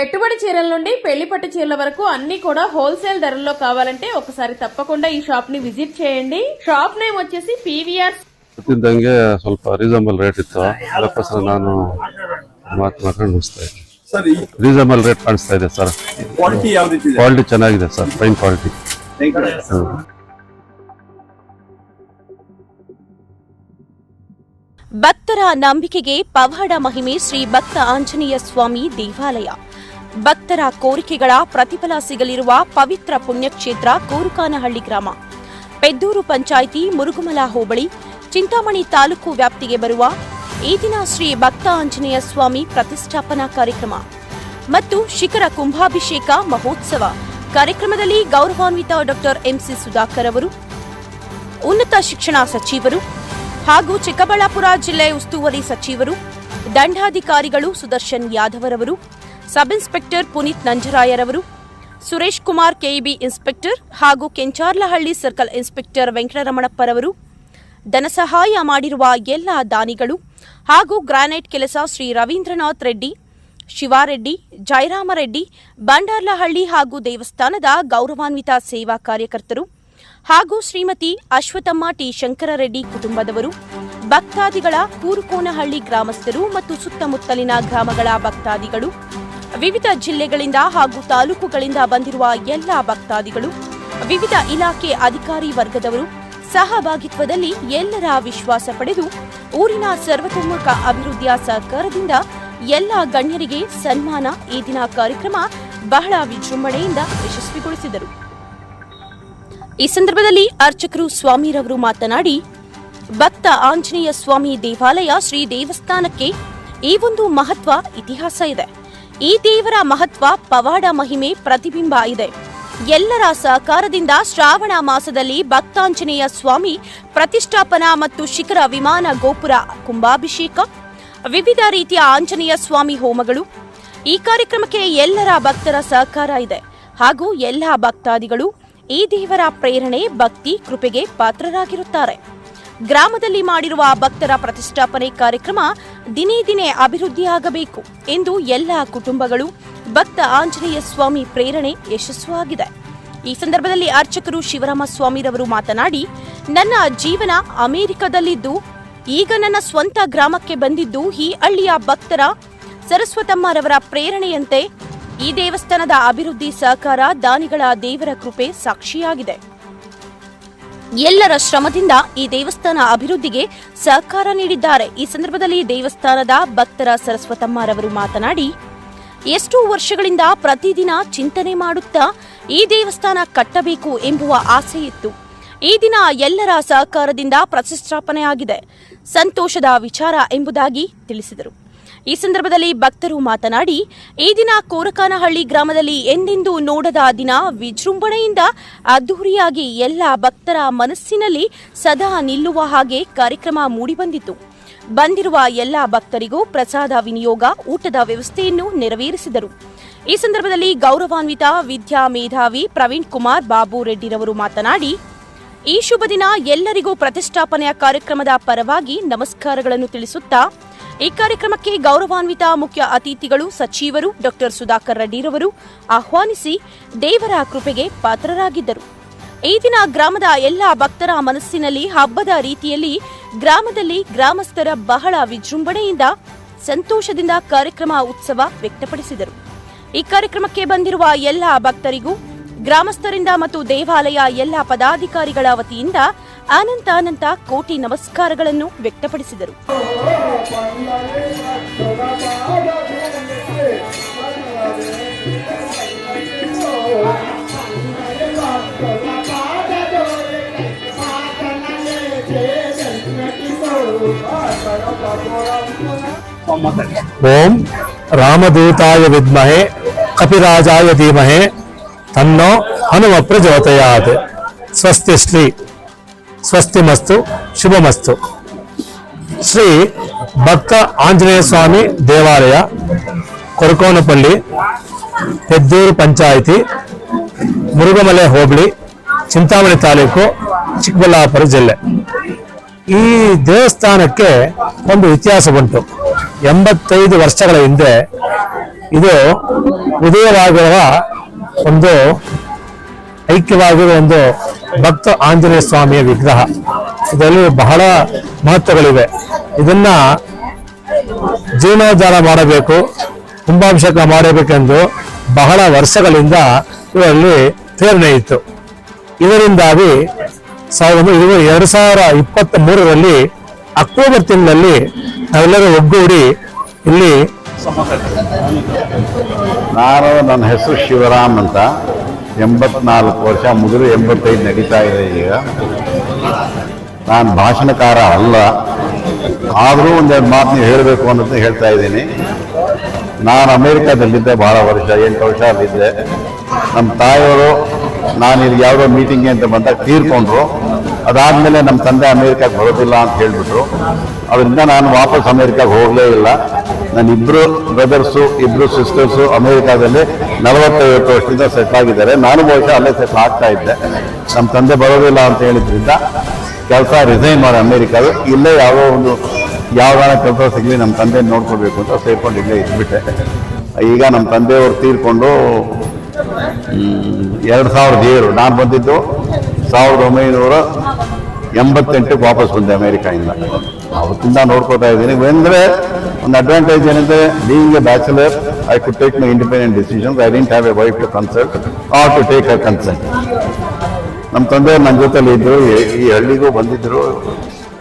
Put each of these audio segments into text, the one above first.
పెట్టుబడి చీరల నుండి పెళ్లి పట్టు చీరల వరకు అన్ని కూడా హోల్సేల్ ధరల్లో కావాలంటే ఒకసారి తప్పకుండా ఈ షాప్ ని విజిట్ చేయండి షాప్ నేమ్ వచ్చేసి పీవీఆర్ ಗೊತ್ತಿದ್ದಂಗೆ ಸ್ವಲ್ಪ ರೀಸನಬಲ್ ರೇಟ್ ಇತ್ತು ಅದಕ್ಕೋಸ್ಕರ ನಾನು ಮಾತು ಮಾತಾಡಿ ಮುಗಿಸ್ತಾ ಇದ್ದೀನಿ ಸರ್ ಈ ರೀಸನಬಲ್ ರೇಟ್ ಕಾಣಿಸ್ತಾ ಇದೆ ಸರ್ ಕ್ವಾಲಿಟಿ ಯಾವ ರೀತಿ ಇದೆ ಕ್ವಾಲಿಟಿ ಚೆನ್ನಾಗಿದೆ sir fine quality Thank you. ಭಕ್ತರ ನಂಬಿಕೆಗೆ ಪವಾಡ ಮಹಿಮೆ ಶ್ರೀ ಭಕ್ತ ಆಂಜನೇಯ ಸ್ವಾಮಿ ದೇವಾಲಯ ಭಕ್ತರ ಕೋರಿಕೆಗಳ ಪ್ರತಿಫಲ ಸಿಗಲಿರುವ ಪವಿತ್ರ ಪುಣ್ಯಕ್ಷೇತ್ರ ಕೋರುಕಾನಹಳ್ಳಿ ಗ್ರಾಮ. ಪೆದ್ದೂರು ಪಂಚಾಯಿತಿ ಮುರುಗುಮಲ ಹೋಬಳಿ, ಚಿಂತಾಮಣಿ ತಾಲೂಕು ವ್ಯಾಪ್ತಿಗೆ ಬರುವ ಈ ದಿನ ಶ್ರೀ ಭಕ್ತ ಆಂಜನೇಯ ಸ್ವಾಮಿ ಪ್ರತಿಷ್ಠಾಪನಾ ಕಾರ್ಯಕ್ರಮ ಮತ್ತು ಶಿಖರ ಕುಂಭಾಭಿಷೇಕ ಮಹೋತ್ಸವ. ಕಾರ್ಯಕ್ರಮದಲ್ಲಿ ಗೌರವಾನ್ವಿತ ಡಾಕ್ಟರ್ ಎಂಸಿ ಸುಧಾಕರ್ ಅವರು, ಉನ್ನತ ಶಿಕ್ಷಣ ಸಚಿವರು ಹಾಗೂ ಚಿಕ್ಕಬಳ್ಳಾಪುರ ಜಿಲ್ಲೆ ಉಸ್ತುವಾರಿ ಸಚಿವರು, ದಂಡಾಧಿಕಾರಿಗಳು ಸುದರ್ಶನ್ ಯಾದವರವರು ಸಬ್ ಇನ್ಸ್ಪೆಕ್ಟರ್ ಪುನೀತ್ ನಂಜರಾಯರವರು, ಸುರೇಶ್ ಕುಮಾರ್ ಕೆಇಬಿ ಇನ್ಸ್ಪೆಕ್ಟರ್ ಹಾಗೂ ಕೆಂಚಾರ್ಲಹಳ್ಳಿ ಸರ್ಕಲ್ ಇನ್ಸ್ಪೆಕ್ಟರ್ ವೆಂಕಟರಮಣಪ್ಪರವರು. ಧನಸಹಾಯ ಮಾಡಿರುವ ಎಲ್ಲ ದಾನಿಗಳು ಹಾಗೂ ಗ್ರಾನೈಟ್ ಕೆಲಸ ಶ್ರೀ ರವೀಂದ್ರನಾಥ್ ರೆಡ್ಡಿ, ಶಿವಾರೆಡ್ಡಿ ಜಯರಾಮರೆಡ್ಡಿ ಬಂಡಾರ್ಲಹಳ್ಳಿ ಹಾಗೂ ದೇವಸ್ಥಾನದ ಗೌರವಾನ್ವಿತ ಸೇವಾ ಕಾರ್ಯಕರ್ತರು ಹಾಗೂ ಶ್ರೀಮತಿ ಅಶ್ವತಮ್ಮ ಟಿ ಶಂಕರರೆಡ್ಡಿ ಕುಟುಂಬದವರು, ಭಕ್ತಾದಿಗಳ ಕೂರುಕೋನಹಳ್ಳಿ ಗ್ರಾಮಸ್ಥರು ಮತ್ತು ಸುತ್ತಮುತ್ತಲಿನ ಗ್ರಾಮಗಳ ಭಕ್ತಾದಿಗಳು. ವಿವಿಧ ಜಿಲ್ಲೆಗಳಿಂದ ಹಾಗೂ ತಾಲೂಕುಗಳಿಂದ ಬಂದಿರುವ ಎಲ್ಲ ಭಕ್ತಾದಿಗಳು, ವಿವಿಧ ಇಲಾಖೆ ಅಧಿಕಾರಿ ವರ್ಗದವರು ಸಹಭಾಗಿತ್ವದಲ್ಲಿ ಎಲ್ಲರ ವಿಶ್ವಾಸ ಪಡೆದು ಊರಿನ ಸರ್ವತೋಮುಖ ಅಭಿವೃದ್ಧಿಯ ಸಹಕಾರದಿಂದ ಎಲ್ಲ ಗಣ್ಯರಿಗೆ ಸನ್ಮಾನ ಈ ದಿನ ಕಾರ್ಯಕ್ರಮ ಬಹಳ ವಿಜೃಂಭಣೆಯಿಂದ ಯಶಸ್ವಿಗೊಳಿಸಿದರು. ಈ ಸಂದರ್ಭದಲ್ಲಿ ಅರ್ಚಕರು ಸ್ವಾಮಿರವರು ಮಾತನಾಡಿ, ಭಕ್ತ ಆಂಜನೇಯ ಸ್ವಾಮಿ ದೇವಾಲಯ ಶ್ರೀ ದೇವಸ್ಥಾನಕ್ಕೆ ಈ ಒಂದು ಮಹತ್ವ ಇತಿಹಾಸ ಇದೆ. ಈ ದೇವರ ಮಹತ್ವ ಪವಾಡ ಮಹಿಮೆ ಪ್ರತಿಬಿಂಬ ಇದೆ. ಎಲ್ಲರ ಸಹಕಾರದಿಂದ ಶ್ರಾವಣ ಮಾಸದಲ್ಲಿ ಭಕ್ತಾಂಜನೇಯ ಸ್ವಾಮಿ ಪ್ರತಿಷ್ಠಾಪನಾ ಮತ್ತು ಶಿಖರ ವಿಮಾನ ಗೋಪುರ ಕುಂಭಾಭಿಷೇಕ, ವಿವಿಧ ರೀತಿಯ ಆಂಜನೇಯ ಸ್ವಾಮಿ ಹೋಮಗಳು. ಈ ಕಾರ್ಯಕ್ರಮಕ್ಕೆ ಎಲ್ಲರ ಭಕ್ತರ ಸಹಕಾರ ಇದೆ. ಹಾಗೂ ಎಲ್ಲ ಭಕ್ತಾದಿಗಳು ಈ ದೇವರ ಪ್ರೇರಣೆ, ಭಕ್ತಿ, ಕೃಪೆಗೆ ಪಾತ್ರರಾಗಿರುತ್ತಾರೆ. ಗ್ರಾಮದಲ್ಲಿ ಮಾಡಿರುವ ಭಕ್ತರ ಪ್ರತಿಷ್ಠಾಪನೆ ಕಾರ್ಯಕ್ರಮ ದಿನೇ ದಿನೇ ಅಭಿವೃದ್ಧಿಯಾಗಬೇಕು ಎಂದು ಎಲ್ಲ ಕುಟುಂಬಗಳು ಭಕ್ತ ಆಂಜನೇಯ ಸ್ವಾಮಿ ಪ್ರೇರಣೆ ಯಶಸ್ವಾಗಿದೆ ಈ ಸಂದರ್ಭದಲ್ಲಿ ಅರ್ಚಕರು ಶಿವರಾಮ ಸ್ವಾಮಿರವರು ಮಾತನಾಡಿ, ನನ್ನ ಜೀವನ ಅಮೆರಿಕದಲ್ಲಿದ್ದು, ಈಗ ನನ್ನ ಸ್ವಂತ ಗ್ರಾಮಕ್ಕೆ ಬಂದಿದ್ದು ಈ ಹಳ್ಳಿಯ ಭಕ್ತರ ಸರಸ್ವತಮ್ಮರವರ ಪ್ರೇರಣೆಯಂತೆ ಈ ದೇವಸ್ಥಾನದ ಅಭಿವೃದ್ಧಿ ಸಹಕಾರ ದಾನಿಗಳ ದೇವರ ಕೃಪೆ ಸಾಕ್ಷಿಯಾಗಿದೆ. ಎಲ್ಲರ ಶ್ರಮದಿಂದ ಈ ದೇವಸ್ಥಾನ ಅಭಿವೃದ್ಧಿಗೆ ಸಹಕಾರ ನೀಡಿದ್ದಾರೆ. ಈ ಸಂದರ್ಭದಲ್ಲಿ ದೇವಸ್ಥಾನದ ಭಕ್ತರ ಸರಸ್ವತಮ್ಮರವರು ಮಾತನಾಡಿ, ಎಷ್ಟೋ ವರ್ಷಗಳಿಂದ ಪ್ರತಿದಿನ ಚಿಂತನೆ ಮಾಡುತ್ತಾ ಈ ದೇವಸ್ಥಾನ ಕಟ್ಟಬೇಕು ಎಂಬುವ ಆಸೆ ಇತ್ತು ಈ ದಿನ ಎಲ್ಲರ ಸಹಕಾರದಿಂದ ಪ್ರತಿಷ್ಠಾಪನೆಯಾಗಿದೆ. ಸಂತೋಷದ ವಿಚಾರ ಎಂಬುದಾಗಿ ತಿಳಿಸಿದರು. ಈ ಸಂದರ್ಭದಲ್ಲಿ ಭಕ್ತರು ಮಾತನಾಡಿ, ಈ ದಿನ ಕೋರಕಾನಹಳ್ಳಿ ಗ್ರಾಮದಲ್ಲಿ ಎಂದೆಂದೂ ನೋಡದ ದಿನ ವಿಜೃಂಭಣೆಯಿಂದ ಅದ್ದೂರಿಯಾಗಿ ಎಲ್ಲ ಭಕ್ತರ ಮನಸ್ಸಿನಲ್ಲಿ ಸದಾ ನಿಲ್ಲುವ ಹಾಗೆ ಕಾರ್ಯಕ್ರಮ ಮೂಡಿಬಂದಿತು. ಬಂದಿರುವ ಎಲ್ಲ ಭಕ್ತರಿಗೂ ಪ್ರಸಾದ ವಿನಿಯೋಗ, ಊಟದ ವ್ಯವಸ್ಥೆಯನ್ನು ನೆರವೇರಿಸಿದರು. ಈ ಸಂದರ್ಭದಲ್ಲಿ ಗೌರವಾನ್ವಿತ ವಿದ್ಯಾ ಮೇಧಾವಿ ಪ್ರವೀಣ್ ಕುಮಾರ್ ಬಾಬು ರೆಡ್ಡಿರವರು ಮಾತನಾಡಿ, ಈ ಶುಭ ದಿನ ಎಲ್ಲರಿಗೂ ಪ್ರತಿಷ್ಠಾಪನೆಯ ಕಾರ್ಯಕ್ರಮದ ಪರವಾಗಿ ನಮಸ್ಕಾರಗಳನ್ನು ತಿಳಿಸುತ್ತಾ ಈ ಕಾರ್ಯಕ್ರಮಕ್ಕೆ ಗೌರವಾನ್ವಿತ ಮುಖ್ಯ ಅತಿಥಿಗಳು ಸಚಿವರು ಡಾಕ್ಟರ್ ಸುಧಾಕರ್ ರೆಡ್ಡಿರವರು ಆಹ್ವಾನಿಸಿ ದೇವರ ಕೃಪೆಗೆ ಪಾತ್ರರಾಗಿದ್ದರು. ಈ ದಿನ ಗ್ರಾಮದ ಎಲ್ಲ ಭಕ್ತರ ಮನಸ್ಸಿನಲ್ಲಿ ಹಬ್ಬದ ರೀತಿಯಲ್ಲಿ ಗ್ರಾಮದಲ್ಲಿ ಗ್ರಾಮಸ್ಥರ ಬಹಳ ವಿಜೃಂಭಣೆಯಿಂದ ಸಂತೋಷದಿಂದ ಕಾರ್ಯಕ್ರಮ ಉತ್ಸವ ವ್ಯಕ್ತಪಡಿಸಿದರು. ಈ ಕಾರ್ಯಕ್ರಮಕ್ಕೆ ಬಂದಿರುವ ಎಲ್ಲ ಭಕ್ತರಿಗೂ, ಗ್ರಾಮಸ್ಥರಿಂದ ಮತ್ತು ದೇವಾಲಯ ಎಲ್ಲ ಪದಾಧಿಕಾರಿಗಳ ವತಿಯಿಂದ ಅನಂತ ಅನಂತ ಕೋಟಿ ನಮಸ್ಕಾರಗಳನ್ನು ವ್ಯಕ್ತಪಡಿಸಿದರು. ಓಂ ರಾಮದೂತಾಯ ವಿದ್ಮಹೆ, ಕಪಿರಾಜಾಯ ಧೀಮಹೆ, ತನ್ನೋ ಹನುಮ ಪ್ರಜೋತಯಾತ್ ಸ್ವಸ್ತಿ ಶ್ರೀ ಸ್ವಸ್ತಿ ಮಸ್ತು ಶುಭಮಸ್ತು ಶ್ರೀ ಭಕ್ತ ಆಂಜನೇಯ ಸ್ವಾಮಿ ದೇವಾಲಯ, ಕೊರಕೋನಪಳ್ಳಿ, ಹೆದ್ದೂರು ಪಂಚಾಯಿತಿ ಮುರುಗಮಲೆ ಹೋಬಳಿ, ಚಿಂತಾಮಣಿ ತಾಲೂಕು, ಚಿಕ್ಕಬಳ್ಳಾಪುರ ಜಿಲ್ಲೆ. ಈ ದೇವಸ್ಥಾನಕ್ಕೆ ಒಂದು ಇತಿಹಾಸ ಉಂಟು. ಎಂಬತ್ತೈದು ವರ್ಷಗಳ ಹಿಂದೆ ಇದು ಉದಯವಾಗಿರುವ ಒಂದು ಐಕ್ಯವಾಗಿರುವ ಒಂದು ಭಕ್ತ ಆಂಜನೇಯ ಸ್ವಾಮಿಯ ವಿಗ್ರಹ. ಇದರಲ್ಲಿ ಬಹಳ ಮಹತ್ವಗಳಿವೆ. ಇದನ್ನ ಜೀರ್ಣೋದ್ಧಾರ ಮಾಡಬೇಕು, ಕುಂಭಾಭಿಷೇಕ ಮಾಡಬೇಕೆಂದು ಬಹಳ ವರ್ಷಗಳಿಂದ ಇವರಲ್ಲಿ ಪ್ರೇರಣೆ ಇತ್ತು. ಇದರಿಂದಾಗಿ ಸಾವಿರದ ಎರಡು ಸಾವಿರ ಇಪ್ಪತ್ತ್ ಮೂರರಲ್ಲಿ ಅಕ್ಟೋಬರ್ ತಿಂಗಳಲ್ಲಿ ನಾವೆಲ್ಲರೂ ಒಗ್ಗೂಡಿ ಇಲ್ಲಿ ನಾನು ನನ್ನ ಹೆಸರು ಶಿವರಾಮ್ ಅಂತ. ಎಂಬತ್ನಾಲ್ಕು ವರ್ಷ ಮುಗಿದು ಎಂಬತ್ತೈದು ನಡೀತಾ ಇದೆ ಈಗ. ನಾನು ಭಾಷಣಕಾರ ಅಲ್ಲ. ಆದರೂ ಒಂದೆರಡು ಮಾತು ಹೇಳಬೇಕು ಅನ್ನೋದು ಹೇಳ್ತಾ ಇದ್ದೀನಿ. ನಾನು ಅಮೇರಿಕಾದಲ್ಲಿದ್ದೆ ಭಾಳ ವರ್ಷ, ಎಂಟು ವರ್ಷ ಅಲ್ಲಿದ್ದೆ ನಮ್ಮ ತಾಯಿಯವರು ನಾನು ಇಲ್ಲಿ ಯಾವುದೋ ಮೀಟಿಂಗ್ ಅಂತ ಬಂದಾಗ ತೀರ್ಕೊಂಡ್ರು. ಅದಾದಮೇಲೆ ನಮ್ಮ ತಂದೆ ಅಮೇರಿಕಾಗೆ ಬರೋದಿಲ್ಲ ಅಂತ ಹೇಳಿಬಿಟ್ರು. ಅದರಿಂದ ನಾನು ವಾಪಸ್ ಅಮೇರಿಕಾಗೆ ಹೋಗಲೇ ಇಲ್ಲ. ನನ್ನ ಇಬ್ಬರು ಬ್ರದರ್ಸು ಇಬ್ಬರು ಸಿಸ್ಟರ್ಸು ಅಮೇರಿಕಾದಲ್ಲಿ ನಲವತ್ತೈವತ್ತು ವರ್ಷದಿಂದ ಸೆಟ್ ಆಗಿದ್ದಾರೆ. ನಾನು ಬಹುಶಃ ಅಲ್ಲೇ ಸೆಟ್ ಆಗ್ತಾ ಇದ್ದೆ. ನಮ್ಮ ತಂದೆ ಬರೋದಿಲ್ಲ ಅಂತ ಹೇಳಿದ್ರಿಂದ ಕೆಲಸ ರಿಸೈನ್ ಮಾಡಿ ಅಮೇರಿಕಾದ ಇಲ್ಲೇ ಯಾವುದೋ ಒಂದು ಯಾವ್ದಾರ ಕೆಲಸ ಸಿಗಲಿ ನಮ್ಮ ತಂದೆ ನೋಡ್ಕೋಬೇಕು ಅಂತ ಸೇರ್ಕೊಂಡು ಇಲ್ಲೇ ಇದ್ಬಿಟ್ಟೆ. ಈಗ ನಮ್ಮ ತಂದೆಯವರು ತೀರ್ಕೊಂಡು ಎರಡು ಸಾವಿರದ ಏಳು ನಾನು ಬಂದಿದ್ದು ಸಾವಿರದ ಒಂಬೈನೂರ ಎಂಬತ್ತೆಂಟಕ್ಕೆ ವಾಪಸ್ ಬಂದೆ ಅಮೇರಿಕಾಯಿಂದ. ಅವತ್ತಿಂದ ನೋಡ್ಕೋತಾ ಇದ್ದೀನಿ. ಅಂದರೆ ಒಂದು ಅಡ್ವಾಂಟೇಜ್ ಏನಂದ್ರೆ being a bachelor I could take my independent decisions I didn't have a wife to consult or to take a consult ನಮ್ಮ ತಂದೆ ನನ್ನ ಜೊತೆಲಿ ಇದ್ರು, ಈ- ಹಳ್ಳಿಗೂ ಬಂದಿದ್ರು.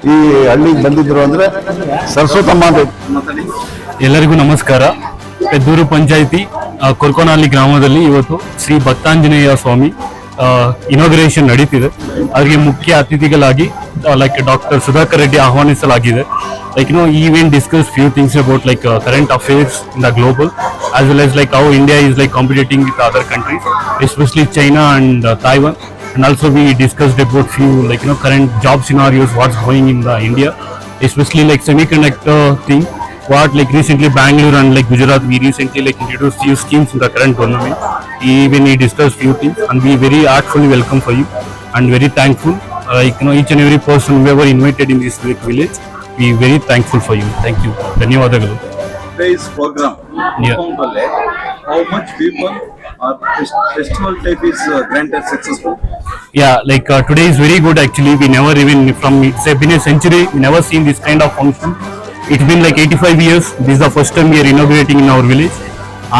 ಈ ಹಳ್ಳಿಗೆ ಬಂದಿದ್ರು ಅಂದ್ರೆ ಸರಸ್ವತಮ್ಮ ಎಲ್ಲರಿಗೂ ನಮಸ್ಕಾರ. ಪೆದ್ದೂರು ಪಂಚಾಯಿತಿ ಕೊರ್ಕೋನಹಳ್ಳಿ ಗ್ರಾಮದಲ್ಲಿ ಇವತ್ತು ಶ್ರೀ ಭಕ್ತಾಂಜನೇಯ ಸ್ವಾಮಿ ಇನಾಗ್ರೇಷನ್ ನಡೀತಿದೆ. ಅವರಿಗೆ ಮುಖ್ಯ ಅತಿಥಿಗಳಾಗಿ ಲೈಕ್ ಡಾಕ್ಟರ್ ಸುಧಾಕರ್ ರೆಡ್ಡಿ ಆಹ್ವಾನಿಸಲಾಗಿದೆ like no event discuss few things about like current affairs in the global as well as like how India is like competing with other countries, especially China and uh, Taiwan. And also we discussed about few like you know current job scenarios, what's going in the India, especially like semiconductor thing. What like recently Bangalore and like Gujarat, we recently like introduced few schemes in the current government. Even we discussed few things and we very heartfully welcome for you and very thankful. Uh, like you know each and every person whoever invited in this like, village, we very thankful for you. Thank you. ಧನ್ಯವಾದಗಳು today's program Yeah. Kumbhalle, how much people or fes- festival type is uh, granted successful Yeah, like uh, today is very good actually. We never even from it's been a century. We never seen this kind of function. It's been like 85 years. This is the first time we are inaugurating in our village.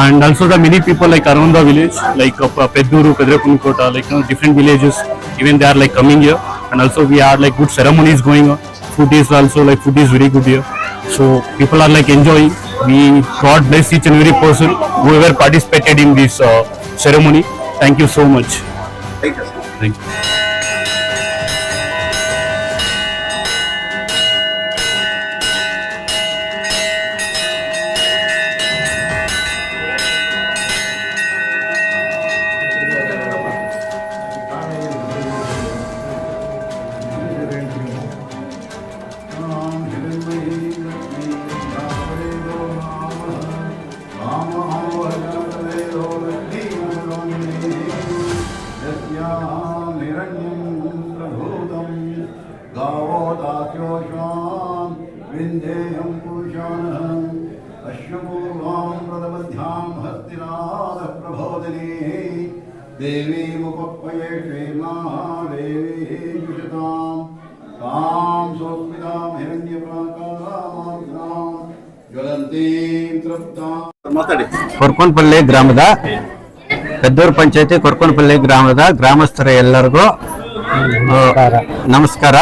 And also the many people like around the village, like uh, Pedduru, Pedrapunikota, like you know, different villages, even they are like coming here. And also we had like good ceremonies going on. Food is also like food is very good here. So people are like enjoying. We God bless each and every person whoever participated in this uh, ceremony. Thank you so much. Take us. Thank you. देवीमुपक्वये क्षेमादेवी जुषतां तां सोऽस्मितां हिरण्यप्राकारां ज्वलन्तीं तृप्तां ಮಾತಾಡಿ ಕೊರ್ಕೊಂಪಲ್ಲಿ ಗ್ರಾಮದ ಪೆದ್ದೂರು ಪಂಚಾಯತಿ ಕೊರ್ಕೊಂಪಲ್ಲಿ ಗ್ರಾಮದ ಗ್ರಾಮಸ್ಥರ ಎಲ್ಲರಿಗೂ ಆ, ನಮಸ್ಕಾರ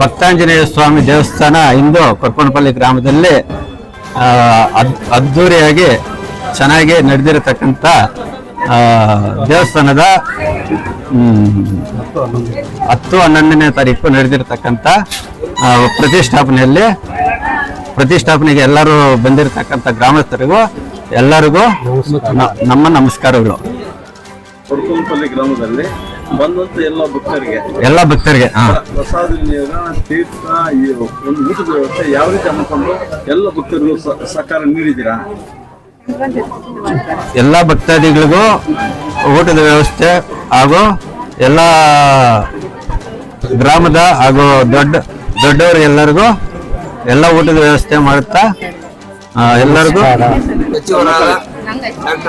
ಭಕ್ತಾಂಜನೇಯ ಸ್ವಾಮಿ ದೇವಸ್ಥಾನ ಇಂದು ಕೊರ್ಕೊಂಪಲ್ಲಿ ಗ್ರಾಮದಲ್ಲಿ ಆ, ಅದ್- ಅದ್ಧೂರಿಯಾಗಿ ಚೆನ್ನಾಗಿ ನಡೆದಿರತಕ್ಕಂಥ ಆ, ದೇವಸ್ಥಾನದ ಹತ್ತು ಹನ್ನೊಂದನೇ ತಾರೀಕು ನಡೆದಿರತಕ್ಕಂಥ ಪ್ರತಿಷ್ಠಾಪನೆಯಲ್ಲಿ ಪ್ರತಿಷ್ಠಾಪನೆಗೆ ಎಲ್ಲರೂ ಬಂದಿರತಕ್ಕಂಥ ಗ್ರಾಮಸ್ಥರಿಗೂ ಎಲ್ಲರಿಗೂ ನಮ್ಮ ನಮಸ್ಕಾರಗಳು. ಗ್ರಾಮದಲ್ಲಿ ಬಂದಂತ ಎಲ್ಲ ಭಕ್ತರಿಗೆ ಎಲ್ಲ ಭಕ್ತರಿಗೆ ಪ್ರಸಾದ ವಿನಿಯೋಗ ತೀರ್ಥ ಈ ಒಂದು ಊಟದ ವ್ಯವಸ್ಥೆ ಯಾವ ರೀತಿ ಹಮ್ಮಿಕೊಂಡು ಎಲ್ಲ ಭಕ್ತರಿಗೂ ಸಹಕಾರ ನೀಡಿದ್ದೀರಾ? ಎಲ್ಲ ಭಕ್ತಾದಿಗಳಿಗೂ ಊಟದ ವ್ಯವಸ್ಥೆ ಹಾಗೂ ಎಲ್ಲ ಗ್ರಾಮದ ಹಾಗೂ ದೊಡ್ಡ ದೊಡ್ಡವರು ಎಲ್ಲರಿಗೂ ಎಲ್ಲ ಊಟದ ವ್ಯವಸ್ಥೆ ಮಾಡುತ್ತಾ ಎಲ್ಲರಿಗೂ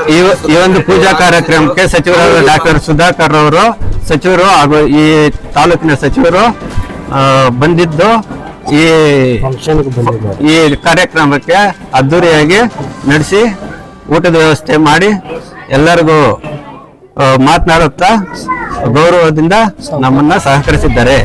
ಈ ಈ ಒಂದು ಪೂಜಾ ಕಾರ್ಯಕ್ರಮಕ್ಕೆ ಸಚಿವರಾದ ಡಾಕ್ಟರ್ ಸುಧಾಕರ್ ಅವರು ಸಚಿವರು ಹಾಗೂ ಈ ತಾಲೂಕಿನ ಸಚಿವರು ಬಂದಿದ್ದು ಈ ಈ ಕಾರ್ಯಕ್ರಮಕ್ಕೆ ಅದ್ದೂರಿಯಾಗಿ ನಡೆಸಿ ಊಟದ ವ್ಯವಸ್ಥೆ ಮಾಡಿ ಎಲ್ಲರಿಗೂ ಮಾತನಾಡುತ್ತಾ ಗೌರವದಿಂದ ನಮ್ಮನ್ನ ಸಹಕರಿಸಿದ್ದಾರೆ.